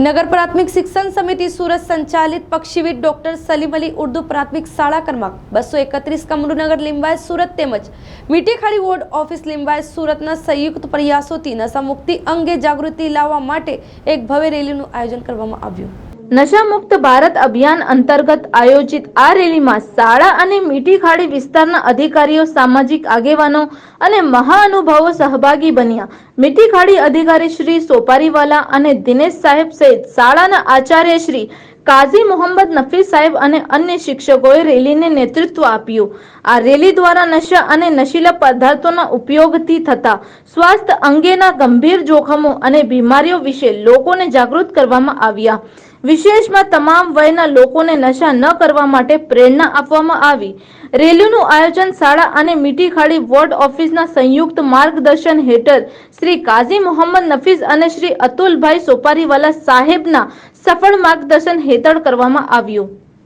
નગર પ્રાથમિક શિક્ષણ સમિતિ સુરત સંચાલિત પક્ષીવિદ ડોક્ટર સલીમ અલી ઉર્દુ પ્રાથમિક શાળા ક્રમાંક બસો એકત્રીસ કમરુનગર લિંબાયત સુરત તેમજ મીઠીખાડી વોર્ડ ઓફિસ લીંબાયત સુરતના સંયુક્ત પ્રયાસોથી નશામુક્તિ અંગે જાગૃતિ લાવવા માટે એક ભવ્ય રેલીનું આયોજન કરવામાં આવ્યું. નશામુક્ત ભારત અભિયાન અંતર્ગત આયોજિત આ રેલીમાં શાળા અને મીઠી ખાડી વિસ્તારના અધિકારીઓ, સામાજિક આગેવાનો અને મહાનુભાવો સહભાગી બન્યા. મીઠી ખાડી અધિકારી શ્રી સોપારીવાલા અને દિનેશ સાહેબ સહિત શાળાના આચાર્ય શ્રી કાઝી મોહમ્મદ નફી સાહેબ અને અન્ય શિક્ષકોએ રેલીને નેતૃત્વ આપ્યું. આ રેલી દ્વારા નશા અને નશીલા પદાર્થોના ઉપયોગથી થતા સ્વાસ્થ્ય અંગેના ગંભીર જોખમો અને બીમારીઓ વિશે લોકોને જાગૃત કરવામાં આવ્યા. વિશેષમાં તમામ વયના લોકોને નશા ન કરવા માટે પ્રેરણા આપવામાં આવી. રેલીનું આયોજન શાળા અને મીઠી ખાડી વોર્ડ ઓફિસના સંયુક્ત માર્ગદર્શન હેઠળ શ્રી કાઝી મોહમ્મદ નફીસ અને શ્રી અતુલભાઈ સોપારીવાલા સાહેબના સફળ માર્ગદર્શન હેઠળ કરવામાં આવ્યું.